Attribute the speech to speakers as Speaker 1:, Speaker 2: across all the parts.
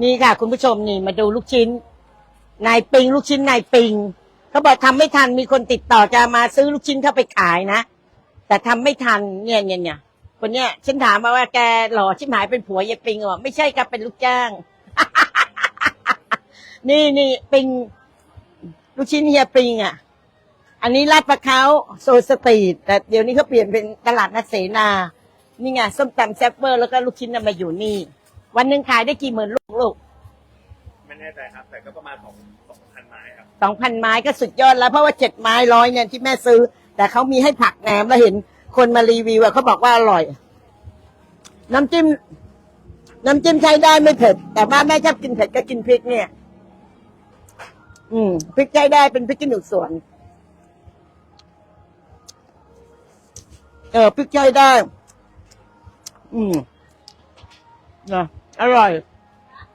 Speaker 1: นี่ค่ะ คุณผู้ชมนี่มาดูลูกชิ้น นายปิง ลูกชิ้นนายปิงเขาบอกทำไม่ทันมีคนติดต่อจะมาซื้อลูกชิ้นเข้าไปขายนะ แต่ทำไม่ทันเนี่ยเนี่ยเนี่ยคนเนี้ยฉันถามมาว่าแกหล่อชิบหายเป็นผัวยายปิงเหรอไม่ใช่ครับเป็นลูกจ้าง นี่นี่ปิง ลูกชิ้นเฮียปิงอะ อันนี้ลาดประเขาโซสตรีทแต่เดี๋ยวนี้เขาเปลี่ยนเป็นตลาดนัดเสนา นี่ไงส้มตำแซ่บเวอร์แล้วก็ลูกชิ้นน่ะมาอยู่นี่ วันหนึ่งขายได้กี่หมื่นลูกลูก
Speaker 2: ไม่แน่ใจครับ แต่ก็ประมาณสองสองพันไม้ครับ
Speaker 1: สองพันไม้ก็สุดยอดแล้วเพราะว่าเจ็ดไม้ร้อยเนี่ยที่แม่ซื้อ แต่เขามีให้ผักแหนมแล้วเห็นคนมารีวิวอะเขาบอกว่าอร่อย น้ำจิ้ม น้ำจิ้มใช้ได้ไม่เผ็ด แต่ว่าแม่ชอบกินเผ็ดก็กินพริกเนี่ย อืมพริกใช้ได้เป็นพริกขี้หนูสวน เออพริกใช้ได้ อืมนะ อร่อย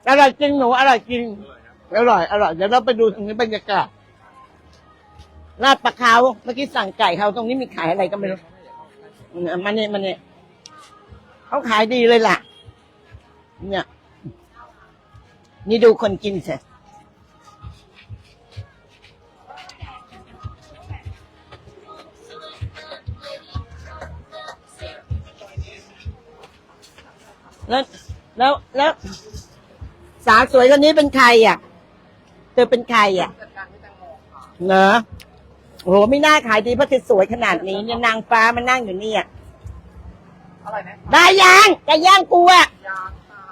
Speaker 1: อร่อยจริงหนู อร่อยจริง อร่อย อร่อย เดี๋ยวเราไปดูตรงนี้บรรยากาศลาดปลาเขาเมื่อกี้สั่งไก่เขาตรงนี้มีขายอะไรก็ไม่รู้มมันเนี่ยมันเนี่ยเขาขายดีเลยล่ะ เนี่ย นี่ดูคนกินเสร็จแล้ว แล้วแล้วสาวสวยคนนี้เป็นใครอะ เธอเป็นใครอะเหรอโอ้โหไม่น่าขายดีเพราะเธอสวยขนาดนี้เนี่ยนางฟ้ามานั่งอยู่เนี่ย
Speaker 3: อะไรนะ
Speaker 1: ได้ยังจะย่างกูอะ
Speaker 3: ยางค่ะ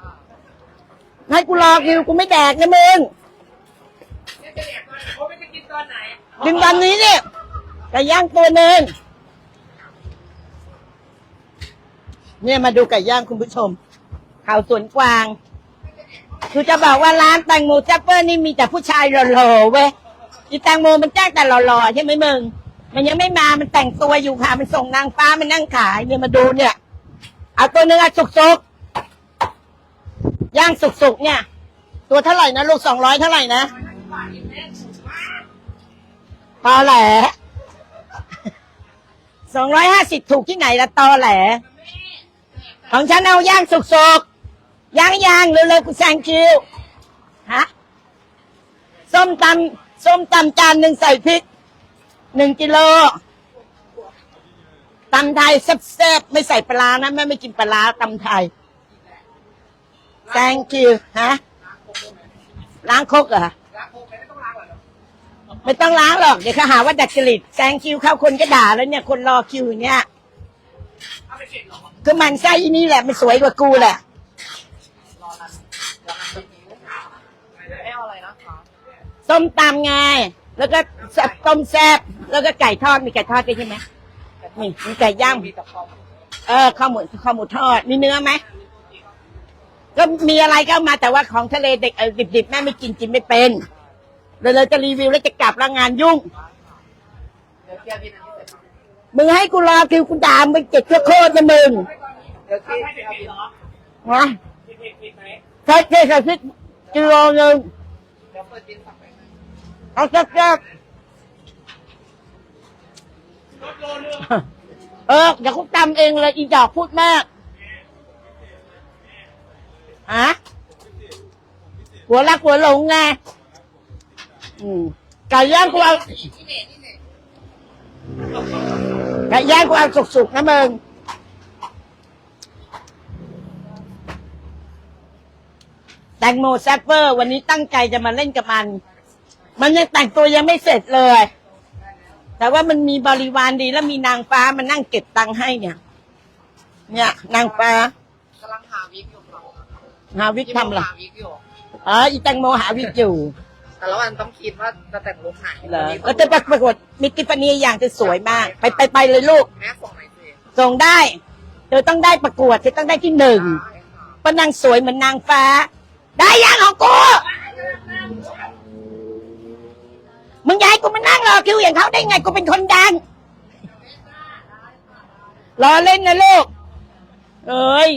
Speaker 1: ให้กูรอคิวกูไม่แดกนะมึง
Speaker 3: เนี่ยจะแดกตอนไหนเขาไม่จะกินตอนไหน
Speaker 1: ดึงตอนนี้เนี่ยจะย่างตัวหนึ่งเนี่ยมาดูไก่ย่างคุณผู้ชม ข่าวสวนกวาง คือจะบอกว่าร้านแตงโมแจ็ปเปอร์นี่มีแต่ผู้ชายหล่อๆเว้ยอีแตงโมมันแจ้งแต่หล่อๆใช่ไหมมึง มันยังไม่มามันแต่งตัวอยู่ค่ะ มันส่งนางฟ้ามันนั่งขายเนี่ยมาดูเนี่ย เอาตัวหนึ่งอะสุกๆย่างสุกๆเนี่ย ตัวเท่าไหร่นะลูกสองร้อยเท่าไหร่นะตอแหลสองร้อยห้าสิบถูกที่ไหนละตอแหลของฉันเอาย่างสุกๆ ย่างย่างเร็วๆกูแซงคิวฮะส้มตำส้มตำจานหนึ่งใส่พริกหนึ่งกิโลตำไทยแซ่บๆไม่ใส่ปลานะแม่ไม่กินปลาตำไทย thank you ฮะล้างคกเหรอ
Speaker 3: ล้างโคกไม่ต้องล้างหรอก
Speaker 1: ไม่ต้องล้างหรอกเดี๋ยวเขาหาว่าดัดจริตแซงคิวเข้าคนก็ด่าแล้วเนี่ยคนรอคิวเนี้ย
Speaker 3: เอาไปเสร็จหรอ
Speaker 1: คือมันไส้นี่แหละมันสวยกว่ากูแหละ
Speaker 3: รอนั้นรอนั้นไปกินไม่เอาอะไรนะคะ
Speaker 1: ส้มตำไง แล้วก็แซ่บต้มแซ่บแล้วก็ไก่ทอดมีไก่ทอดด้วยใช่ไหมมีมีไก่ย่าง
Speaker 3: มีแต่ความ
Speaker 1: เออข้าวหมูข้าวหมูทอดมีเนื้อไหมก็มีอะไรก็เอามาแต่ว่าของทะเลเด็กเออดิบๆแม่ไม่กินกินไม่เป็นเลยเลยจะรีวิวแล้วจะกลับแล้วงานยุ่ง
Speaker 3: เดี๋ยวเที่ยวบินอันนี้เสร็จ
Speaker 1: มึงให้กูรอคิวกูด่ามึงเจ็ดชั่วโคตรนะมึง
Speaker 3: เดี๋ยวเที่ยวเที่ยวบิน
Speaker 1: นะ
Speaker 3: ผิดผิดผิดไหม
Speaker 1: ใช้เจ๊ใส่พริกกิโลหนึ่ง
Speaker 3: เดี๋ยวเปิดบินสั่ง
Speaker 1: เอาแซ่บ
Speaker 3: รถโลนึง
Speaker 1: ๆเออเดี๋ยวกูตำเองเลยอีดอกพูดมากฮะหัวรักหัวหลงไงอืมไก่ย่างกูเอาไก่ย่างกูเอาสุกๆนะมึงแตงโมแซปเปอร์ วันนี้ตั้งใจจะมาเล่นกับมัน มันยังแต่งตัวยังไม่เสร็จเลย แต่ว่ามันมีบริวารดีแล้วมีนางฟ้ามานั่งเก็บตังค์ให้เนี่ย เนี่ย นางฟ้ากำ
Speaker 3: ลังหาวิกอยู่ค่ะ
Speaker 1: หาวิกทำเหรอ
Speaker 3: หาวิกอยู่
Speaker 1: อ๋ออีแตงโมหาวิกอยู่
Speaker 3: แต่ละวันต้องคิดว่าจะแต่งลุคไหน
Speaker 1: เหรอแล้วจะประกวดมิติฟานีอย่างจะสวยมาก ไปไปไปเลยลูก
Speaker 3: แม่ส่งไหนสิ
Speaker 1: ส่งได้เธอต้องได้ประกวดเธอต้องได้ที่หนึ่ง
Speaker 3: ได้ค่ะ
Speaker 1: เพราะนางสวยเหมือนนางฟ้า ได้ยังของกู มึงอยากให้กูมานั่งรอคิวอย่างเขาได้ไงกูเป็นคนดังรอเล่นนะลูกเอ้ย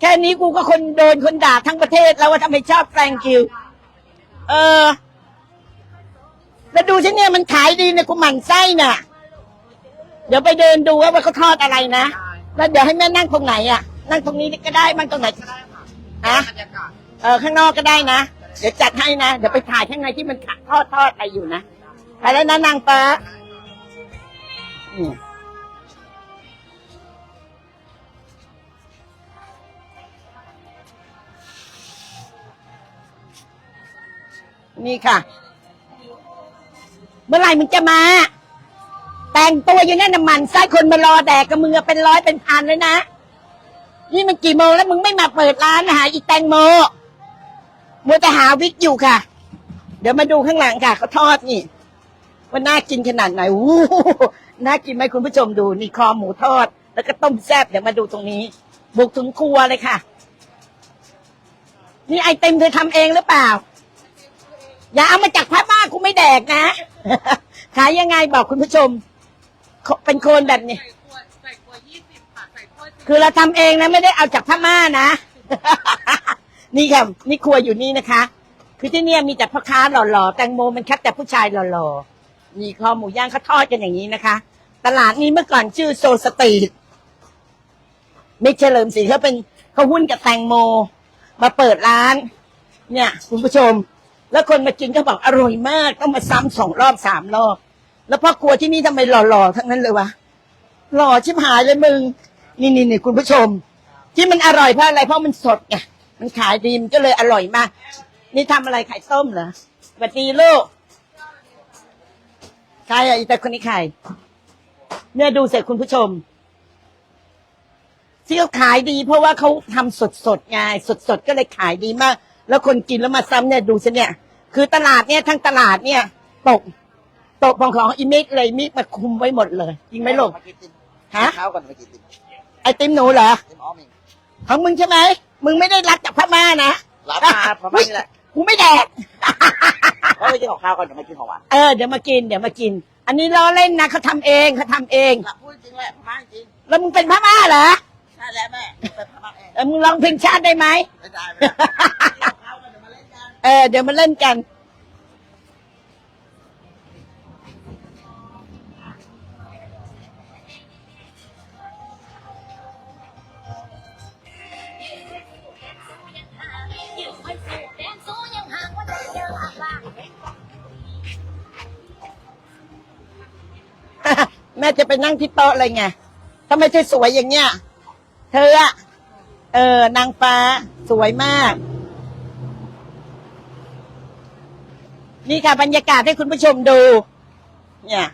Speaker 1: แค่นี้กูก็คนโดนคนด่าทั้งประเทศแล้วว่าทำไมชอบแฟรงคิว เออแล้วดูฉันเนี่ยมันขายดีเนี่ยกูหมั่นไส้น่ะ เดี๋ยวไปเดินดูว่าว่าเขาทอดอะไรนะ
Speaker 3: ได้
Speaker 1: แล้วเดี๋ยวให้แม่นั่งตรงไหนอะ นั่งตรงนี้ก็ได้นั่งตรงไหน
Speaker 3: ก็ได้ค่ะ
Speaker 1: ฮะ
Speaker 3: บรรยากาศ
Speaker 1: เออข้างนอกก็ได้นะ เดี๋ยวจัดให้นะ เดี๋ยวไปถ่ายข้างในที่มันทอดทอดอะไรอยู่นะ ไปแล้วนะนางฟ้านี่นี่ค่ะ เมื่อไหร่มึงจะมา แต่งตัวอยู่นั่นน้ำมันไส้คนมารอแดกกับมึงอะเป็นร้อยเป็นพันเลยนะนี่มันกี่โมงแล้วมึงไม่มาเปิดร้านหาอีแตงโมมัวแต่หาวิกอยู่ค่ะ เดี๋ยวมาดูข้างหลังค่ะเขาทอดนี่ ว่าน่ากินขนาดไหนอู้น่ากินไหมคุณผู้ชมดูนี่คอหมูทอด แล้วก็ต้มแซ่บเดี๋ยวมาดูตรงนี้ บุกถึงครัวเลยค่ะ นี่ไอเต็มเธอทำเองหรือเปล่า อย่าเอามาจากพม่ากูไม่แดกนะ ขายยังไงบอกคุณผู้ชม เป็นโคนแบบนี้
Speaker 3: คื
Speaker 1: อเราทำเองนะไม่ได้เอาจากพม่านะ นี่ค่ะนี่ครัวอยู่นี่นะคะ คือที่เนี่ยมีแต่พ่อค้าหล่อๆแตงโมมันคัดแต่ผู้ชายหล่อๆ นี่คอหมูย่างเขาทอดกันอย่างนี้นะคะ ตลาดนี้เมื่อก่อนชื่อโซสตรีทมิกเฉลิมศรีเขาเป็นเขาหุ้นกับแตงโม มาเปิดร้าน เนี่ย คุณผู้ชม แล้วคนมากินก็บอกอร่อยมากต้องมาซ้ำสองรอบสามรอบ แล้วพ่อครัวที่นี่ทำไมหล่อๆทั้งนั้นเลยวะหล่อชิบหายเลยมึง นี่นี่นี่คุณผู้ชม ที่มันอร่อยเพราะอะไรเพราะมันสดไงมันขายดีมันก็เลยอร่อยมาก นี่ทำอะไรไข่ต้มเหรอสวัสดีลูก ใครอะอีแต่คนนี้ใครเนี่ยดูเสร็จคุณผู้ชมที่เขาขายดี เพราะว่าเขาทำสดสดๆไงสดสดๆก็เลยขายดีมาก แล้วคนกินแล้วมาซ้ำเนี่ยดูสิเนี่ย คือตลาดเนี่ยทั้งตลาดเนี่ย ตก ตกของของอิมิกเลยมิกมาคุมไว้หมดเลยจริงไหมลูก
Speaker 4: มากินติม
Speaker 1: ฮะ
Speaker 4: เช้าก่อนมากินติม
Speaker 1: ไอติมหนูเหรอ
Speaker 4: ติมอ้อมเอง
Speaker 1: ของมึงใช่ไหมมึงไม่ได้รับจากพม่านะ
Speaker 4: รับมาเพราะไม่นี่แหละ
Speaker 1: กูไม่แดก
Speaker 4: เพราะไปกินของข้าวก่อนเดี๋ยวมากินของหวาน
Speaker 1: เออเดี๋ยวมากินเดี๋ยวมากิน อันนี้ล้อเล่นนะเขาทำเองเขาทำเอง
Speaker 4: พูดจริงแหละพม่าจริง
Speaker 1: แล้วมึงเป็นพม่าเหรอ
Speaker 4: ใช่แล้วแม่เป็นพม่าเอง
Speaker 1: เออมึงลองเพลงชาติได้ไหม
Speaker 4: ไม่ได้ไม่ได้กินของข้าวก่อนเดี๋ยวมาเล่นกัน
Speaker 1: เออเดี๋ยวมาเล่นกัน
Speaker 5: แม่
Speaker 1: จะไปนั่งที่โต๊ะอะไรไงทำไมเธอสวยอย่างเงี้ย เธออะเออนางฟ้าสวยมาก นี่ค่ะบรรยากาศให้คุณผู้ชมดู เนี่ย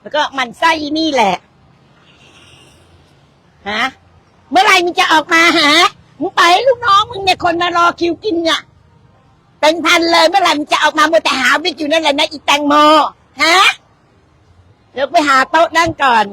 Speaker 1: แล้วก็มันไส้อีนี่แหละฮะเมื่อไหร่มึงจะออกมาหามึงไปให้ลูกน้องมึงเนี่ยคนมารอคิวกินเนี่ยเป็นพันเลยเมื่อไหร่มึงจะออกมามัวแต่หาวิกอยู่นั่นแหละนะอีแตงโมฮะ เดี๋ยวไปหาโต๊ะนั่งก่อน